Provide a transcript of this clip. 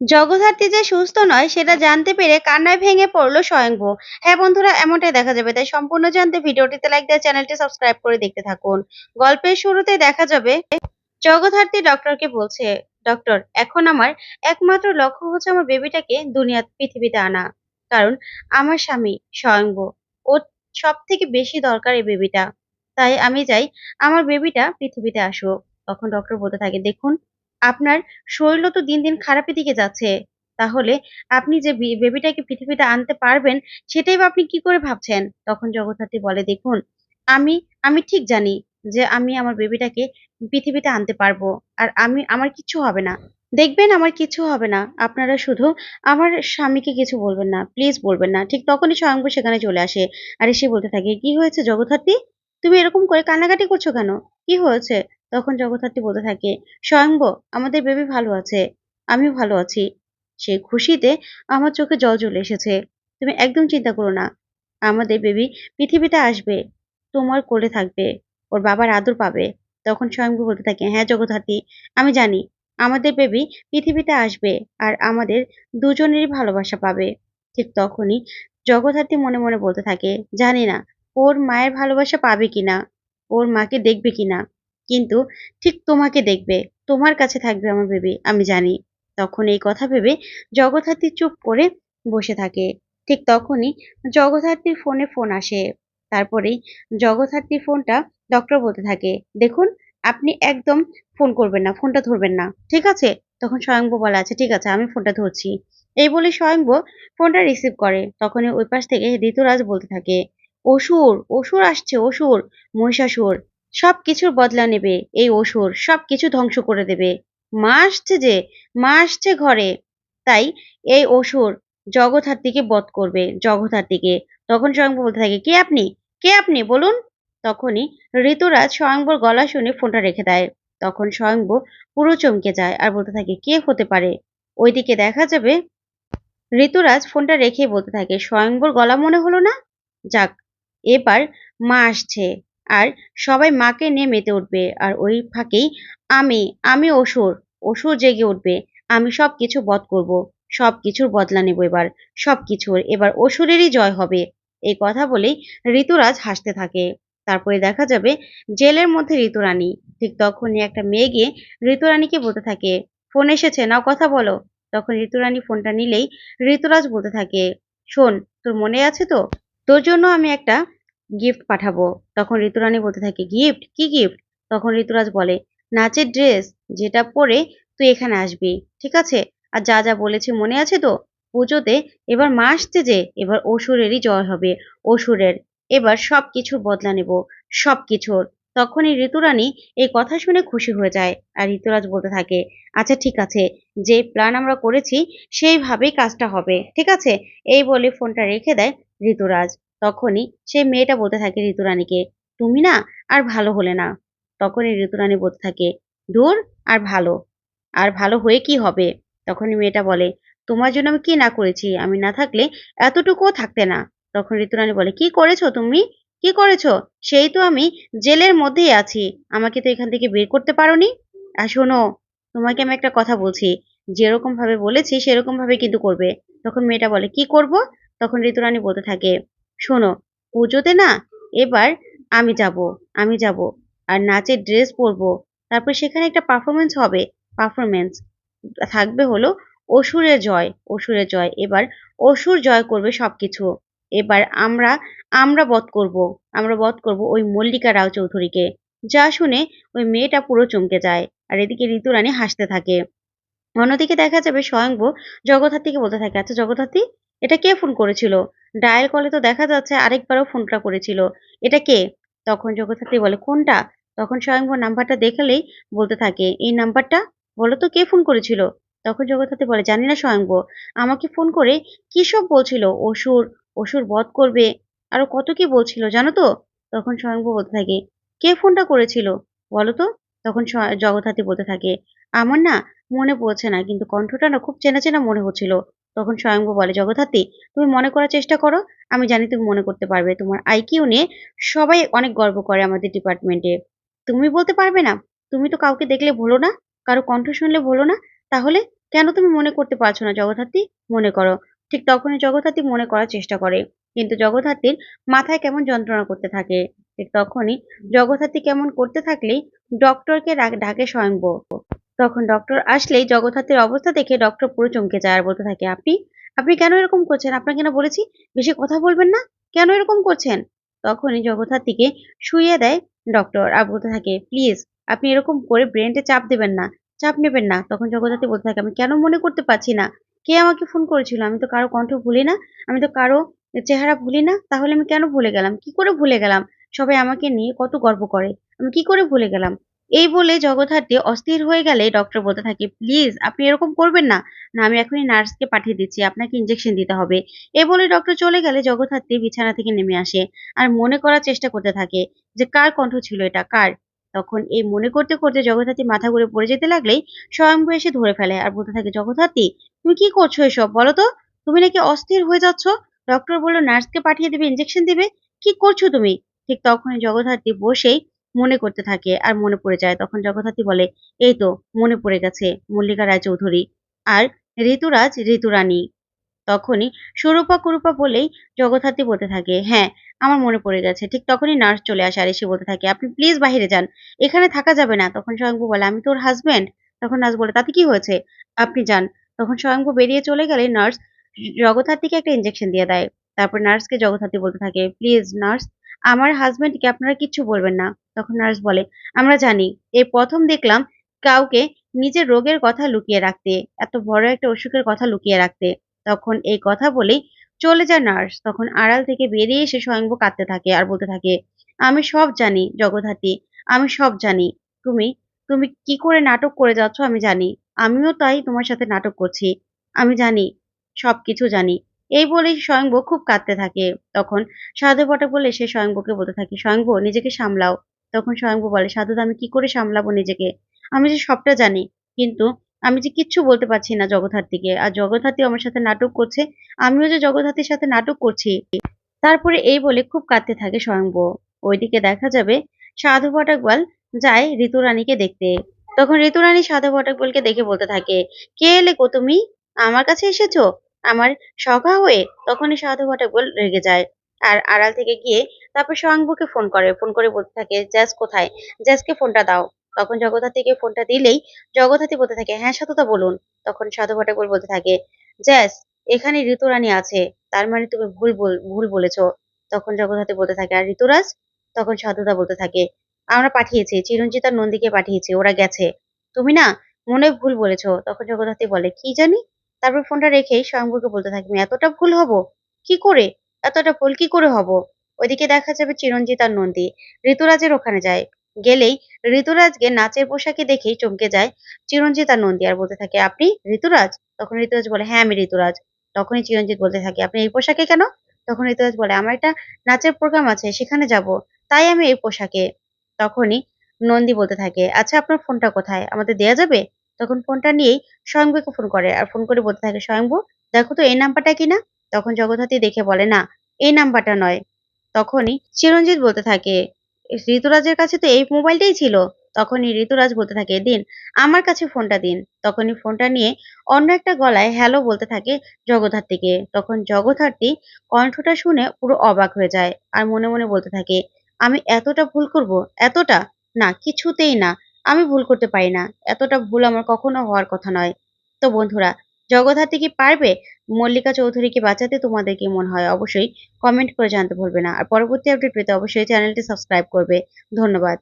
জগদ্ধাত্রী যে সুস্থ নয়, সেটা জানতে পেরে কান্নায় ভেঙে পড়ল স্বয়ংভু। হ্যাঁ বন্ধুরা, এমনটাই দেখা যাবে। তাই সম্পূর্ণ জানতে ভিডিওটিতে লাইক দিয়ে চ্যানেলটি সাবস্ক্রাইব করে দেখতে থাকুন। গল্পের শুরুতে দেখা যাবে, জগদ্ধাত্রী ডক্টরকে বলছে ডক্টর এখন আমার একমাত্র লক্ষ্য হচ্ছে আমার বেবিটাকে দুনিয়া, পৃথিবীতে আনা। কারণ আমার স্বামী স্বয়ংভু। ওর সব থেকে বেশি দরকার এই বেবিটা তাই আমি চাই আমার বেবিটা পৃথিবীতে আসুক। তখন ডক্টর বলতে থাকে, দেখুন আপনার শরীরও তো দিন দিন খারাপের দিকে যাচ্ছে। তাহলে আপনি যে বেবিটাকে পৃথিবীতে আনতে পারবেন, সেটাই বা আপনি কি করে ভাবছেন? তখন জগদ্ধাত্রী বলে, দেখুন, আমি আমি ঠিক জানি যে আমি আমার বেবিটাকে পৃথিবীতে আনতে পারব আর আমি, আমার কিচ্ছু হবে না। দেখবেন আমার কিছু হবে না। আপনারা শুধু আমার স্বামীকে কিছু বলবেন না, প্লিজ বলবেন না। ঠিক তখনই স্বয়ংভু সেখানে চলে আসে আর এসে বলতে থাকে, কি হয়েছে জগদ্ধাত্রী? তুমি এরকম করে কান্নাকাটি করছ কেন? কি হয়েছে? তখন জগদ্ধাত্রী বলতে থাকে স্বয়ংভ আমাদের বেবি ভালো আছে, আমিও ভালো আছি। সেই খুশিতে আমার চোখে জল চলে এসেছে। তুমি একদম চিন্তা করো না, আমাদের বেবি পৃথিবীতে আসবে, তোমার কোলে থাকবে, ওর বাবার আদর পাবে। তখন স্বয়ংভু বলতে থাকে হ্যাঁ জগদ্ধাত্রী, আমি জানি, আমাদের বেবি পৃথিবীতে আসবে আর আমাদের দুজনেরই ভালোবাসা পাবে। ঠিক তখনই জগদ্ধাত্রী মনে মনে বলতে থাকে, জানি না, ওর মায়ের ভালোবাসা পাবে কিনা, ওর মাকে দেখবে কিনা? কিন্তু ঠিক তোমাকে দেখবে, তোমার কাছে থাকবে আমার বেবি আমি জানি। তখন এই কথা ভেবে জগদ্ধাত্রী চুপ করে বসে থাকে। ঠিক তখনই জগদ্ধাত্রীর ফোনে ফোন আসে। তারপরেই জগদ্ধাত্রীর ফোনটা ডক্টর বলতে থাকে, দেখুন, আপনি একদম ফোন করবেন না, ফোনটা ধরবেন না। ঠিক আছে? তখন স্বয়ংভু বলা আছে ঠিক আছে, আমি ফোনটা ধরছি। এই বলে স্বয়ংভু ফোনটা রিসিভ করে। তখনই ওই পাশ থেকে ঋতুরাজ বলতে থাকে, অসুর অসুর আসছে, অসুর, মহিষাসুর। সব কিছুর বদলা নেবে এই অসুর সব কিছু ধ্বংস করে দেবে। মা আসছে যে, মা আসছে ঘরে। তাই এই অসুর জগদ্ধাত্রীকে বধ করবে, জগদ্ধাত্রীকে। তখন স্বয়ংভু বলতে থাকে, কে আপনি? কে আপনি? বলুন। তখনই ঋতুরাজ স্বয়ংভুর গলা শুনে ফোনটা রেখে দেয়। তখন স্বয়ংভু পুরো চমকে যায় আর বলতে থাকে, কে হতে পারে? ওইদিকে দেখা যাবে ঋতুরাজ ফোনটা রেখে বলতে থাকে স্বয়ংভুর গলা মনে হলো না? যাক, এবার মা আসছে। আর সবাই মাকে নিয়ে মেতে উঠবে। আর ওই ফাঁকেই আমি আমি অসুর অসুর জেগে উঠবে। আমি সব কিছু বধ করব সব কিছুর বদলা নেব এবার সব কিছুর এবার অসুরেরই জয় হবে। এই কথা বলেই ঋতুরাজ হাসতে থাকে। তারপরে দেখা যাবে জেলের মধ্যে ঋতুরানী। ঠিক তখনই একটা মেয়ে গিয়ে ঋতুরানীকে বলতে থাকে, ফোন এসেছে, নাও কথা বলো। তখন ঋতুরানী ফোনটা নিলেই ঋতুরাজ বলতে থাকে, শোন, তোর মনে আছে তো? তোর জন্য আমি একটা গিফট পাঠাবো। তখন ঋতুরানী বলতে থাকে গিফট কি গিফট তখন ঋতুরাজ বলে, নাচের ড্রেস যেটা পরে তুই এখানে আসবি, ঠিক আছে? আর যা যা বলেছি মনে আছে তো? পুজোতে এবার মা আসছে যে, এবার অসুরেরই জয় হবে, অসুরের। এবার সব কিছু বদলা নেব সব কিছুর তখনই ঋতুরানী এই কথা শুনে খুশি হয়ে যায়। আর ঋতুরাজ বলতে থাকে আচ্ছা ঠিক আছে, যে প্ল্যান আমরা করেছি, সেইভাবেই কাজটা হবে, ঠিক আছে? এই বলে ফোনটা রেখে দেয় ঋতুরাজ। তখনই সেই মেয়েটা বলতে থাকে ঋতুরানীকে, তুমি না আর ভালো হলে না। তখনই ঋতুরানী বলতে থাকে, দূর আর ভালো আর ভালো হয়ে কি হবে? তখনই মেয়েটা বলে, তোমার জন্য আমি কি না করেছি? আমি না থাকলে এতটুকুও থাকতে না। তখন ঋতুরানী বলে, কি করেছ তুমি? কি করেছ? সেই তো আমি জেলের মধ্যেই আছি। আমাকে তো এখান থেকে বের করতে পারোনি? আর শোনো, তোমাকে আমি একটা কথা বলছি। যেরকম ভাবে বলেছি সেরকম ভাবে কিন্তু করবে। তখন মেয়েটা বলে, কি করব? তখন ঋতুরানী বলতে থাকে শোনো, পুজোতে না, এবার আমি যাব আমি যাব। আর নাচের ড্রেস পরবো। তারপর সেখানে একটা পারফরমেন্স হবে পারফরমেন্স থাকবে হলো অসুরের জয় অসুরের জয়। এবার অসুর জয় করবে সবকিছু। এবার আমরা আমরা বধ করব, আমরা বধ করব ওই মল্লিকা রাও চৌধুরীকে যা শুনে ওই মেয়েটা পুরো চমকে যায়, আর এদিকে ঋতুরানী হাসতে থাকে। অন্যদিকে দেখা যাবে স্বয়ংভু জগদ্ধাত্রীকে বলতে থাকে আচ্ছা জগদ্ধাত্রী এটা কে ফোন করেছিল? ডায়াল কলে তো দেখা যাচ্ছে আরেকবারও ফোনটা করেছিল। এটা কে? তখন জগদ্ধাত্রী বলে, কোনটা? তখন স্বয়ংভর নাম্বারটা দেখলেই বলতে থাকে, এই নাম্বারটা? বলো তো কে ফোন করেছিল? তখন জগদ্ধাত্রী বলে, জানি না স্বয়ংভ। আমাকে ফোন করে কি সব বলছিল? অসুর অসুর বধ করবে, আরও কত কি বলছিল, জানো তো? তখন স্বয়ংভ বলতে থাকে, কে ফোনটা করেছিল? বলো তো? তখন জগদ্ধাত্রী বলতে থাকে, আমার না মনে পড়ছে না, কিন্তু কণ্ঠটা না খুব চেনা চেনা মনে হচ্ছিল। তখন স্বয়ংভ বলে, জগদ্ধাত্রী, তুমি মনে করার চেষ্টা করো, আমি জানি তুমি মনে করতে পারবে। তোমার আইকিউ নিয়ে সবাই অনেক গর্ব করে আমাদের ডিপার্টমেন্টে তুমি বলতে পারবে না। তুমি তো কাউকে দেখলে ভুলো না, কারও কণ্ঠ শুনলে ভুলো না। তাহলে কেন তুমি মনে করতে পারছ না? জগদ্ধাত্রী, মনে করো। ঠিক তখনই জগদ্ধাত্রী মনে করার চেষ্টা করে। কিন্তু জগদ্ধাত্রীর মাথায় কেমন যন্ত্রণা করতে থাকে? ঠিক তখনই জগদ্ধাত্রী কেমন করতে থাকলেই ডক্টরকে ডাক- ডাকে স্বয়ংব তখন ডক্টর আসলেই জগদ্ধাত্রীর অবস্থা দেখে ডক্টর পুরো চমকে যায় আর বলতে থাকে, আপনি আপনি কেন এরকম করছেন? আপনাকে না বলেছি? বেশি কথা বলবেন না? কেন এরকম করছেন? তখনই জগদ্ধাত্রীকে শুইয়ে দেয় ডক্টর আর বলতে থাকে প্লিজ আপনি এরকম করে ব্রেনটে চাপ দেবেন না, চাপ নেবেন না। তখন জগদ্ধাত্রী বলতে থাকে, আমি কেন মনে করতে পারছি না? কে আমাকে ফোন করেছিল? আমি তো কারও কণ্ঠ ভুলি না, আমি তো কারও চেহারা ভুলি না, তাহলে আমি কেন ভুলে গেলাম? কি করে ভুলে গেলাম? সবাই আমাকে নিয়ে কত গর্ব করে। আমি কি করে ভুলে গেলাম? এই বলে জগদ্ধাত্রী অস্থির হয়ে গেলে ডক্টর বলতে থাকে প্লিজ আপনি এরকম করবেন না। না, আমি এখনই নার্সকে পাঠিয়ে দিচ্ছি, আপনাকে ইঞ্জেকশন দিতে হবে। এ বলে ডক্টর চলে গেলে জগদ্ধাত্রী বিছানা থেকে নেমে আসে আর মনে করার চেষ্টা করতে থাকে যে কার কণ্ঠ ছিল এটা, কার? তখন এই মনে করতে করতে জগদ্ধাত্রী মাথা ঘুরে পড়ে যেতে লাগলেই স্বয়ংভূ এসে ধরে ফেলে আর বলতে থাকে, জগদ্ধাত্রী, তুমি কি করছ এসব বলো তো? তুমি নাকি অস্থির হয়ে যাচ্ছ? ডক্টর বলল নার্সকে পাঠিয়ে দেবে ইঞ্জেকশন দিবে। কি করছ তুমি? ঠিক তখনই জগদ্ধাত্রী বসেই মনে করতে থাকে আর মনে পড়ে যায়। তখন জগদ্ধাত্রী বলে, এই তো, মনে পড়ে গেছে, মল্লিকা রায়চৌধুরী আর ঋতুরাজ ঋতুরানী তখনই সুরূপা কুরূপা বলেই জগদ্ধাত্রী বলতে থাকে হ্যাঁ আমার মনে পড়ে গেছে। ঠিক তখনই নার্স চলে আসে আর এসে বলতে থাকে, আপনি প্লিজ বাইরে যান, এখানে থাকা যাবে না। তখন স্বয়ংভূ বলে, আমি তোর হাজবেন্ড তখন নার্স বলে, তাতে কি হয়েছে? আপনি যান। তখন স্বয়ংভূ বেরিয়ে চলে গেলে নার্স জগদ্ধাত্রীকে একটা ইঞ্জেকশন দিয়ে দেয়। তারপর নার্সকে জগদ্ধাত্রী বলতে থাকে প্লিজ নার্স, আমার হাজবেন্ডকে আপনারা কিচ্ছু বলবেন না। তখন নার্স বলে, আমরা জানি, এই প্রথম দেখলাম কাউকে নিজের রোগের কথা লুকিয়ে রাখতে, এত বড় একটা অসুখের কথা লুকিয়ে রাখতে। তখন এই কথা বলেই চলে যায় নার্স। তখন আড়াল থেকে বেরিয়ে এসে স্বয়ংভূ কাঁদতে থাকে আর বলতে থাকে, আমি সব জানি, জগদ্ধাত্রী, আমি সব জানি। তুমি তুমি কি করে নাটক করে যাচ্ছ আমি জানি। আমিও তাই তোমার সাথে নাটক করছি। আমি জানি সবকিছু জানি। এই বলেই স্বয়ংভূ খুব কাঁদতে থাকে। তখন সাধু বটে বলে সে স্বয়ংভূকে বলতে থাকে স্বয়ংভূ নিজেকে সামলাও। তখন স্বয়ংভূ বলে সাধুদা আমি কি করে সামলাবো নিজেকে? আমি যে সবটা জানি, কিন্তু আমি যে কিচ্ছু বলতে পারছি না জগদ্ধাত্রীকে। আর জগদ্ধাত্রী আমার সাথে নাটক করছে, আমিও যে জগদ্ধাত্রীর সাথে নাটক করছি। তারপরে এই বলে খুব কাঁদতে থাকে স্বয়ংভূ ওইদিকে দেখা যাবে, সাধু ভটকবাল যায় ঋতুরানীকে দেখতে। তখন ঋতুরানী সাধু ভটকবালকে দেখে বলতে থাকে, কে এলে গো তুমি? আমার কাছে এসেছ? আমার সখা হয়ে? তখনই সাধু ভটকবাল রেগে যায়। আর আড়াল থেকে গিয়ে তারপর স্বয়ংভূকে ফোন করে। ফোন করে বলতে থাকে জ্যাস কোথায়? জ্যাসকে ফোনটা দাও। তখন জগদ্ধাত্রীকে ফোনটা দিলেই জগদ্ধাত্রী বলতে থাকে হ্যাঁ সাধুদা, বলুন। তখন সাধু ভটকবল বলতে থাকে জ্যাস এখানে ঋতুরানী আছে। তার মানে তুমি ভুল ভুল বলেছ। তখন জগদ্ধাত্রী বলতে থাকে, আর ঋতুরাজ? তখন সাধুদা বলতে থাকে, আমরা পাঠিয়েছি, চিরঞ্জিত আর নন্দীকে পাঠিয়েছি, ওরা গেছে। তুমি না মনে ভুল বলেছ। তখন জগদ্ধাত্রী বলে, কি জানি? তারপর ফোনটা রেখেই স্বয়ংভূকে বলতে থাকি, আমি এতটা ভুল হব? কি করে? এতটা ভুল কি করে হব? ওইদিকে দেখা যাবে চিরঞ্জিত আর নন্দী। ঋতুরাজের ওখানে যায়। গেলেই ঋতুরাজকে নাচের পোশাকে দেখেই চমকে যায় চিরঞ্জিত আর নন্দী আর বলতে থাকে, আপনি ঋতুরাজ? তখন ঋতুরাজ বলে হ্যাঁ আমি ঋতুরাজ। তখনই চিরঞ্জিত বলতে থাকে, আপনি এই পোশাকে কেন? তখন ঋতুরাজ বলে, আমার একটা নাচের প্রোগ্রাম আছে, সেখানে যাব। তাই আমি এই পোশাকে। তখনই নন্দী বলতে থাকে আচ্ছা আপনার ফোনটা কোথায়? আমাদের দেয়া যাবে? তখন ফোনটা নিয়েই স্বয়ংভূকে ফোন করে, আর ফোন করে বলতে থাকে স্বয়ংভূ দেখো তো, এই নাম্বারটা কিনা তখন জগদ্ধাত্রী দেখে বলে, না, এই নাম্বারটা নয়। তখনই চিরঞ্জিত বলতে থাকে, ঋতুরাজের কাছে তো এই মোবাইলটাই ছিল। তখনই ঋতুরাজ বলতে থাকে, দিন, আমার কাছে ফোনটা দিন। তখনই ফোনটা নিয়ে অন্য একটা গলায় হ্যালো বলতে থাকে জগদ্ধাত্রীকে। তখন জগদ্ধাত্রী কণ্ঠটা শুনে পুরো অবাক হয়ে যায় আর মনে মনে বলতে থাকে, আমি এতটা ভুল করব? এতটা? না, কিছুতেই না। আমি ভুল করতে পারি না। এতটা ভুল আমার কখনো হওয়ার কথা নয়। তো বন্ধুরা জগদ্ধাত্রী কি পারবে? মল্লিকা চৌধুরীকে বাঁচাতে তোমাদের কি মনে হয়? অবশ্যই কমেন্ট করে জানতে ভুলবে না। আর পরবর্তী আপডেট পেতে অবশ্যই চ্যানেলটি সাবস্ক্রাইব করবে। ধন্যবাদ।